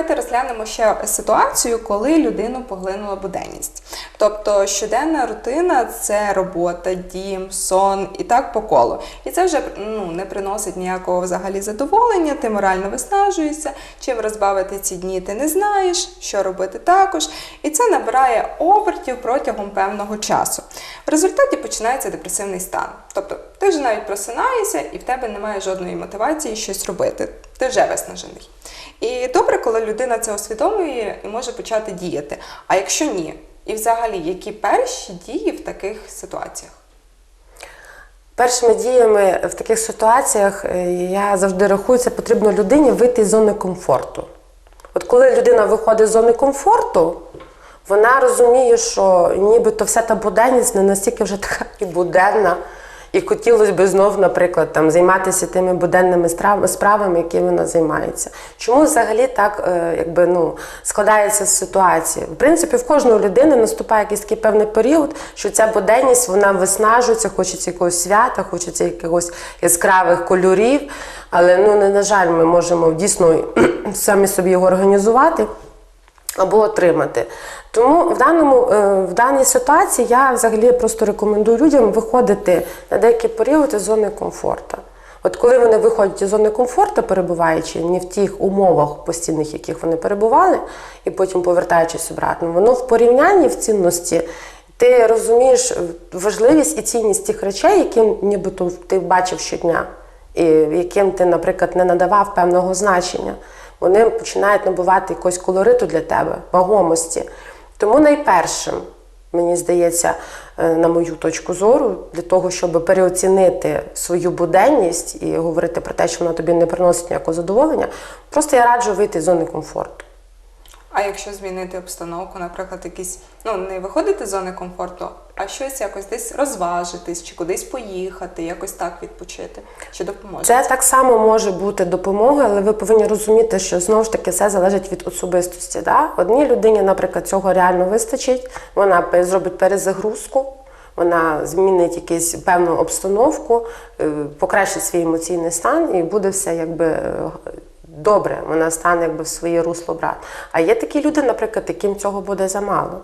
давайте розглянемо ще ситуацію, коли людину поглинула буденність. Тобто щоденна рутина це робота, дім, сон і так по колу. І це вже ну, не приносить ніякого взагалі задоволення, ти морально виснажуєшся, чим розбавити ці дні ти не знаєш, що робити також. І це набирає обертів протягом певного часу. В результаті починається депресивний стан. Тобто ти вже навіть просинаєшся і в тебе немає жодної мотивації щось робити. Ти вже виснажений. І добре, коли людина це усвідомлює і може почати діяти. А якщо ні, і взагалі, які перші дії в таких ситуаціях? Першими діями в таких ситуаціях е, я завжди рахую, це потрібно людині вийти з зони комфорту. От коли людина виходить з зони комфорту, вона розуміє, що нібито вся та буденність не настільки вже така і буденна, і хотілося б знов, наприклад, там, займатися тими буденними справами, якими вона займається. Чому взагалі так е, якби, ну, складається ситуація? В принципі, в кожної людини наступає якийсь такий певний період, що ця буденність вона виснажується, хочеться якогось свята, хочеться якихось яскравих кольорів. Але ну, не, на жаль, ми можемо дійсно самі собі його організувати або отримати. Тому в даному е, в даній ситуації я взагалі просто рекомендую людям виходити на деякий період із зони комфорту. От коли вони виходять із зони комфорту, перебуваючи не в тих умовах постійних, яких вони перебували, і потім повертаючись обратно, воно в порівнянні в цінності. Ти розумієш важливість і цінність тих речей, які нібито ти бачив щодня, і яким ти, наприклад, не надавав певного значення. Вони починають набувати якогось колориту для тебе, вагомості. Тому найпершим, мені здається, е, на мою точку зору, для того, щоб переоцінити свою буденність і говорити про те, що вона тобі не приносить ніякого задоволення, просто я раджу вийти з зони комфорту. А якщо змінити обстановку, наприклад, якісь ну не виходити з зони комфорту, а щось якось десь розважитись, чи кудись поїхати, якось так відпочити, чи допоможе? Це так само може бути допомога, але ви повинні розуміти, що знову ж таки все залежить від особистості. Да? Одній людині, наприклад, цього реально вистачить, вона зробить перезагрузку. Вона змінить якусь певну обстановку, е, покращить свій емоційний стан і буде все якби е, добре. Вона стане якби в своє русло брати. А є такі люди, наприклад, яким цього буде замало.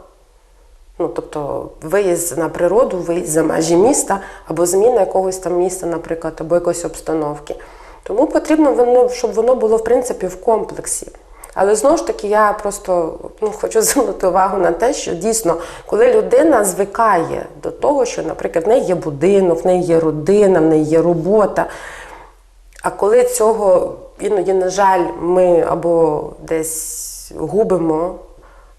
Ну, тобто виїзд на природу, виїзд за межі міста, або зміна якогось там міста, наприклад, або якоїсь обстановки. Тому потрібно, воно, щоб воно було в принципі в комплексі. Але знову ж таки, я просто ну, хочу звернути увагу на те, що дійсно, коли людина звикає до того, що, наприклад, в неї є будинок, в неї є родина, в неї є робота. А коли цього іноді, на жаль, ми або десь губимо,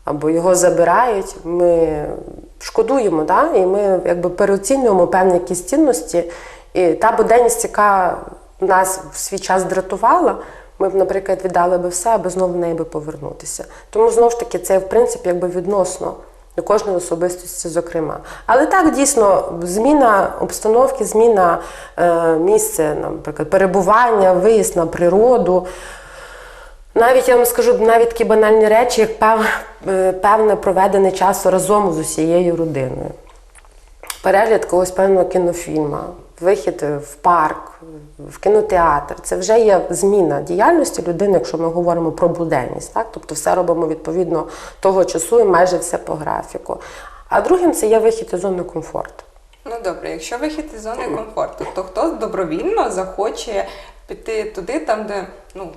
або його забирають, ми шкодуємо, да? і ми якби переоцінюємо певні якісь цінності. І та буденність, яка нас в свій час дратувала, ми б, наприклад, віддали би все, аби знову в неї би повернутися. Тому знову ж таки, це в принципі якби відносно кожної особистості, зокрема. Але так дійсно зміна обстановки, зміна е, місця, наприклад, перебування, виїзд на природу. Навіть я вам скажу навіть такі банальні речі, як пев, е, певне проведений час разом з усією родиною. Перегляд когось певного кінофільму, вихід в парк, в кінотеатр. Це вже є зміна діяльності людини, якщо ми говоримо про буденність. Так? Тобто все робимо відповідно того часу і майже все по графіку. А другим це є вихід із зони комфорту. Ну добре, якщо вихід із зони комфорту, то хто добровільно захоче піти туди, там, де ну.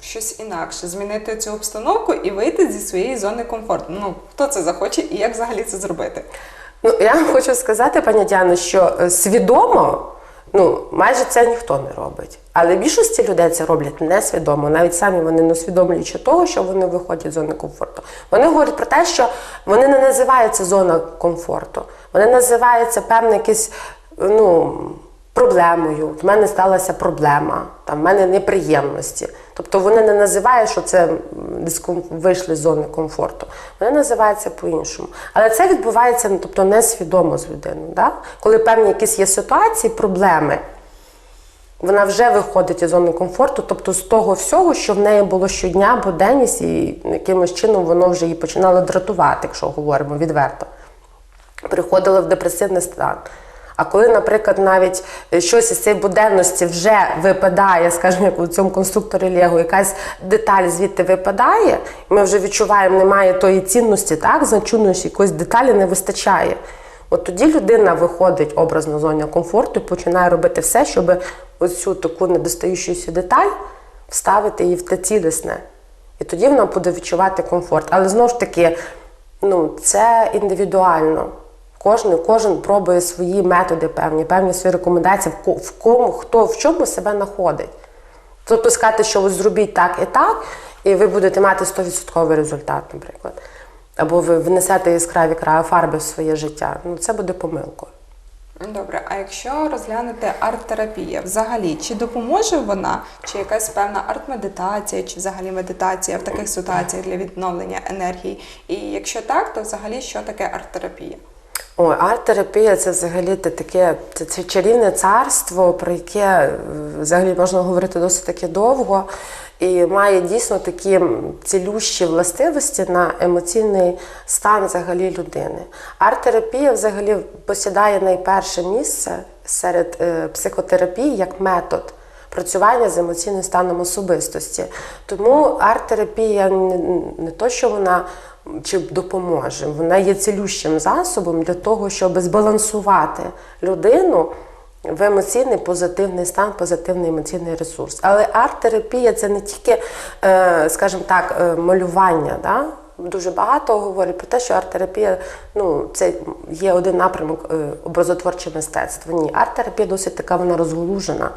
Щось інакше, змінити цю обстановку і вийти зі своєї зони комфорту. Ну хто це захоче і як взагалі це зробити? Ну, я вам хочу сказати, пані Діано, що е, свідомо, ну, майже це ніхто не робить. Але більшості людей це роблять несвідомо, навіть самі вони не усвідомлюючи того, що вони виходять з зони комфорту. Вони говорять про те, що вони не називаються зона комфорту, вони називаються певне якесь, ну. Проблемою, в мене сталася проблема, там, в мене неприємності. Тобто вони не називають, що це вийшли з зони комфорту. Вони називають це по-іншому. Але це відбувається ну, тобто, несвідомо з людиною. Да? Коли певні якісь є ситуації, проблеми, вона вже виходить із зони комфорту, тобто з того всього, що в неї було щодня, буденність, і якимось чином воно вже її починало дратувати, якщо говоримо відверто. Приходила в депресивний стан. А коли, наприклад, навіть е, щось із цієї буденності вже випадає, скажімо, як у цьому конструкторі Лего, якась деталь звідти випадає, ми вже відчуваємо, немає тої цінності, так, значущої якоїсь деталі не вистачає. От тоді людина виходить образно з зони комфорту і починає робити все, щоб ось цю таку недостаючуся деталь вставити її в те цілісне. І тоді вона буде відчувати комфорт. Але знову ж таки, ну, це індивідуально. Кожен, кожен пробує свої методи певні, певні свої рекомендації, в ко- кому, хто в чому себе знаходить. Тобто сказати, що ось зробіть так і так, і ви будете мати 100% результат, наприклад. Або ви внесете яскраві кра- фарби в своє життя. Ну, це буде помилкою. Добре, а якщо розглянути арт-терапія, взагалі, чи допоможе вона, чи якась певна арт-медитація, чи взагалі медитація в таких ситуаціях для відновлення енергії? І якщо так, то взагалі що таке арт-терапія? Ой, арт-терапія це взагалі таке це, це чарівне царство, про яке е, взагалі можна говорити досить таки довго, і має дійсно такі цілющі властивості на емоційний стан взагалі людини. Арт-терапія взагалі посідає найперше місце серед е, психотерапії як метод працювання з емоційним станом особистості. Тому арт-терапія не то, що вона чи допоможе, вона є цілющим засобом для того, щоб збалансувати людину в емоційний позитивний стан, позитивний емоційний ресурс. Але арт-терапія це не тільки, е, скажімо так, е, малювання. Да? Дуже багато говорять про те, що арт-терапія ну, це є один напрямок е, образотворче мистецтво. Ні, арт-терапія досить така вона розголужена.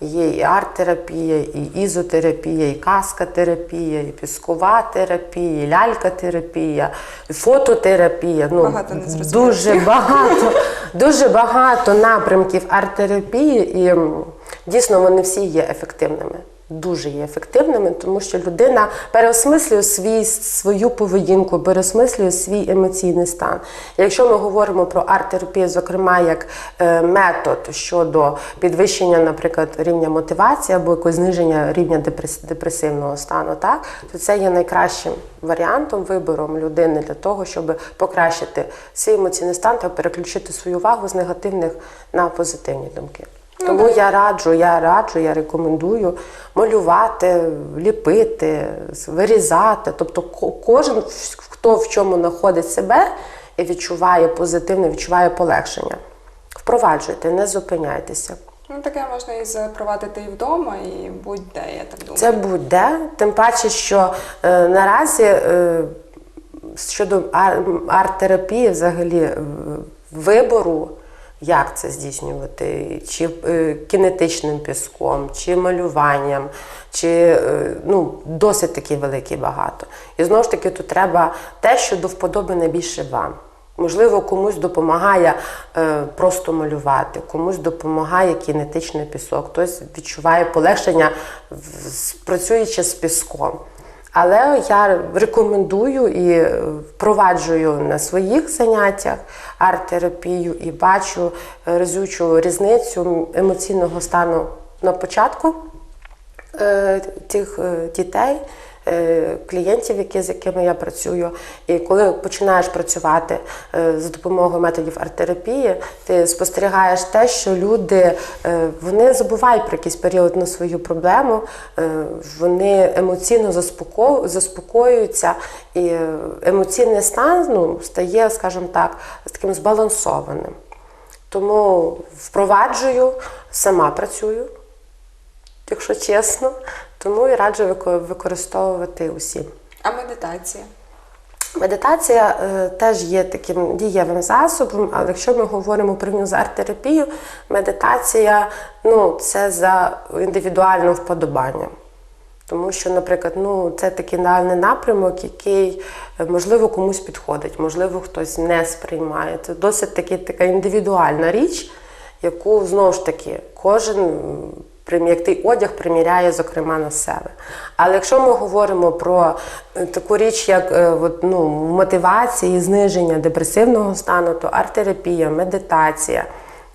Є і арт-терапія, і ізотерапія, і каскатерапія, і піскова терапія, і лялька-терапія, і фототерапія. Ну, Багато не зрозуміло. дуже багато, дуже багато напрямків арт-терапії, і дійсно вони всі є ефективними. Дуже є ефективними, тому що людина переосмислює свій, свою поведінку, переосмислює свій емоційний стан. Якщо ми говоримо про арт-терапію, зокрема як е, метод щодо підвищення, наприклад, рівня мотивації або якогось зниження рівня депрес- депресивного стану, так то це є найкращим варіантом вибором людини для того, щоб покращити свій емоційний стан та переключити свою увагу з негативних на позитивні думки. Тому я раджу, я раджу, я рекомендую малювати, ліпити, вирізати. Тобто ко- кожен, хто в чому знаходить себе і відчуває позитивне, відчуває полегшення. Впроваджуйте, не зупиняйтеся. Ну, таке можна і запровадити і вдома, і будь-де, я так думаю. Це будь-де, тим паче, що е, наразі е, щодо ар- арт-терапії, взагалі е, вибору, як це здійснювати, чи е, кінетичним піском, чи малюванням, чи е, ну, досить таки великий багато. І знову ж таки, тут треба те, що до вподоби найбільше вам. Можливо, комусь допомагає е, просто малювати, комусь допомагає кінетичний пісок, хтось відчуває полегшення, працюючи з піском. Але я рекомендую і впроваджую на своїх заняттях арт-терапію і бачу резючу різницю емоційного стану на початку е, тих е, дітей, клієнтів, які, з якими я працюю. І коли починаєш працювати е, за допомогою методів арт-терапії, ти спостерігаєш те, що люди е, вони забувають про якийсь період на свою проблему, е, вони емоційно заспокоюються, і е, емоційний стан ну, стає, скажімо так, таким збалансованим. Тому впроваджую, сама працюю якщо чесно. Тому і раджу використовувати усім. А медитація? Медитація е, теж є таким дієвим засобом, але якщо ми говоримо про з арт-терапію, медитація ну, це за індивідуальним вподобанням. Тому що, наприклад, ну, це такий реальний напрямок, який е, можливо комусь підходить, можливо, хтось не сприймає. Це досить таки така індивідуальна річ, яку знову ж таки кожен як той одяг приміряє, зокрема, на себе. Але якщо ми говоримо про е, таку річ, як е, ну, мотивація зниження депресивного стану, то арт-терапія, медитація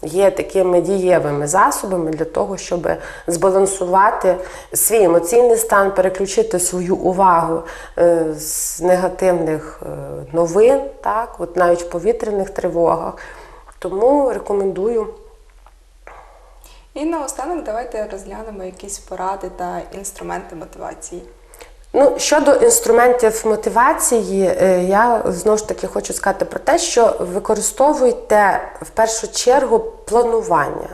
є такими дієвими засобами для того, щоб збалансувати свій емоційний стан, переключити свою увагу е, з негативних новин, так, от навіть в повітряних тривогах. Тому рекомендую. І наостанок давайте розглянемо якісь поради та інструменти мотивації. Ну, щодо інструментів мотивації, е, я знову ж таки хочу сказати про те, що використовуйте в першу чергу планування.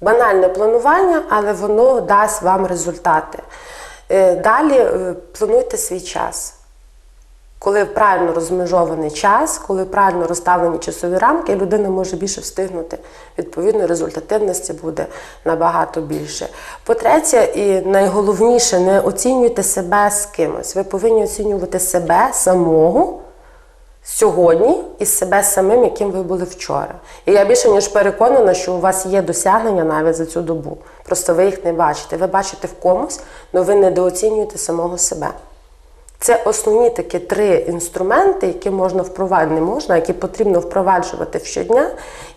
Банальне планування, але воно дасть вам результати. Е, Далі е, плануйте свій час. Коли правильно розмежований час, коли правильно розставлені часові рамки, людина може більше встигнути. Відповідно, результативності буде набагато більше. По-третє, і найголовніше, не оцінюйте себе з кимось. Ви повинні оцінювати себе самого сьогодні і себе самим, яким ви були вчора. І я більше ніж переконана, що у вас є досягнення навіть за цю добу. Просто ви їх не бачите. Ви бачите в комусь, але ви недооцінюєте самого себе. Це основні такі три інструменти, які можна впроваджувати, не можна, які потрібно впроваджувати щодня,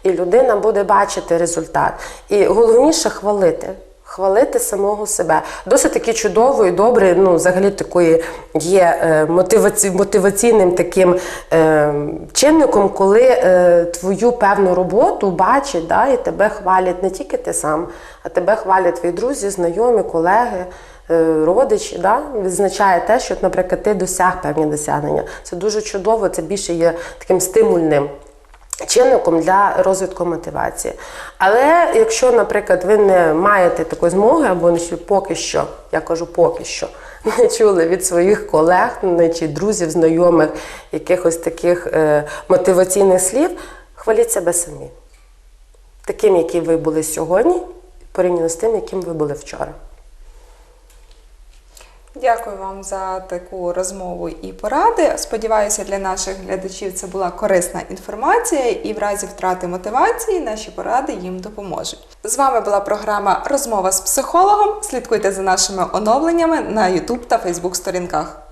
і людина буде бачити результат. І головніше хвалити. Хвалити самого себе. Досить таки чудово і добре, ну, взагалі такої є е, мотиваці, мотиваційним таким е, чинником, коли е, твою певну роботу бачать да, і тебе хвалять не тільки ти сам, а тебе хвалять твої друзі, знайомі, колеги е, родичі, да, відзначає те, що, наприклад, ти досяг певні досягнення. Це дуже чудово, це більше є таким стимульним. Чинником для розвитку мотивації. Але якщо, наприклад, ви не маєте такої змоги, або поки що, я кажу поки що, не чули від своїх колег чи друзів, знайомих якихось таких е, мотиваційних слів, хваліть себе самі. Таким, яким ви були сьогодні, порівняно з тим, яким ви були вчора. Дякую вам за таку розмову і поради. Сподіваюся, для наших глядачів це була корисна інформація, і в разі втрати мотивації наші поради їм допоможуть. З вами була програма Розмова з психологом. Слідкуйте за нашими оновленнями на YouTube та Facebook сторінках.